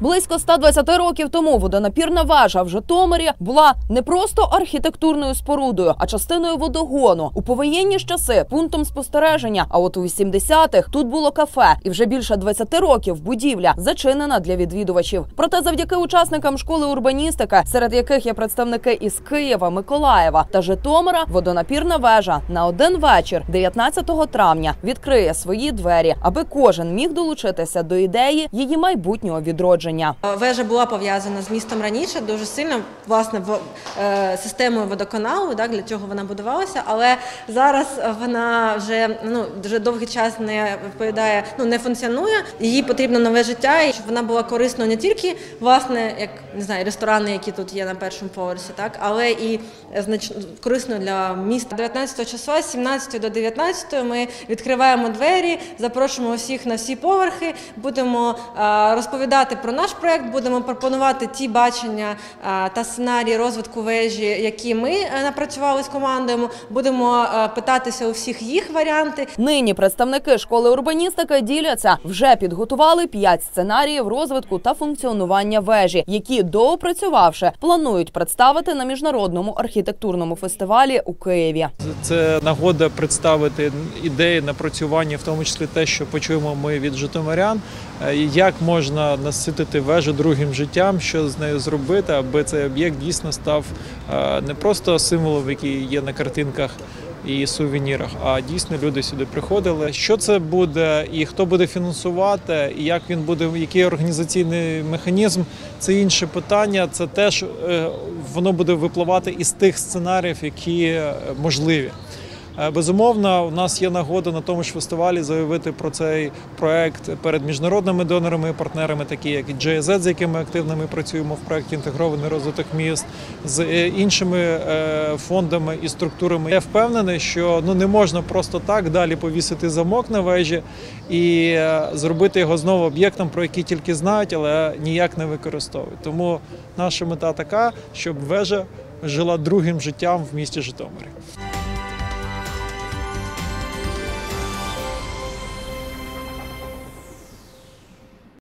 Близько 120 років тому водонапірна вежа в Житомирі була не просто архітектурною спорудою, а частиною водогону. У повоєнні часи пунктом спостереження. А от у 80-х тут було кафе, і вже більше 20 років будівля зачинена для відвідувачів. Проте, завдяки учасникам школи урбаністики, серед яких є представники із Києва, Миколаєва та Житомира, водонапірна вежа на один вечір, 19 травня, відкриє свої двері, аби кожен міг долучитися до ідеї її майбутнього відродження. Вежа була пов'язана з містом раніше, дуже сильно власне в е, системою водоканалу, так, для цього вона будувалася, але зараз вона вже ну дуже довгий час не відповідає, ну не функціонує. Їй потрібно нове життя, і щоб вона була корисною не тільки власне, як не знаю, ресторани, які тут є на першому поверсі, так, але і знач... корисною для міста. 19 числа з 17 до 19 ми відкриваємо двері, запрошуємо всіх на всі поверхи, будемо е, розповідати про наш проект, будемо пропонувати ті бачення е, та сценарії розвитку вежі, які ми е, напрацювали з командою. Будемо е, питатися у всіх їх варіанти. Нині представники школи урбаністики діляться вже підготували п'ять сценаріїв розвитку та функціонування вежі, які доопрацювавши, планують представити на міжнародному архітектурному фестивалі у Києві. Це нагода представити ідеї напрацювання, в тому числі те, що почуємо ми від житомирян, як можна наситити вежу другим життям, що з нею зробити, аби цей об'єкт дійсно став е, не просто символом, який є на картинках. І сувенірах, а дійсно люди сюди приходили. Що це буде, і хто буде фінансувати, і як він буде, який організаційний механізм, це інше питання. Це теж е, воно буде випливати із тих сценаріїв, які е, можливі. Е, Безумовно, у нас є нагода на тому ж фестивалі заявити про цей проект перед міжнародними донорами і партнерами, такі як і GIZ, з якими активно ми працюємо в проєкті інтегрований розвиток міст, з е, іншими е, фондами і структурами. Я впевнений, що ну не можна просто так далі повісити замок на вежі і зробити його знову об'єктом, про який тільки знають, але ніяк не використовують. Тому наша мета така, щоб вежа жила другим життям в місті Житомирі.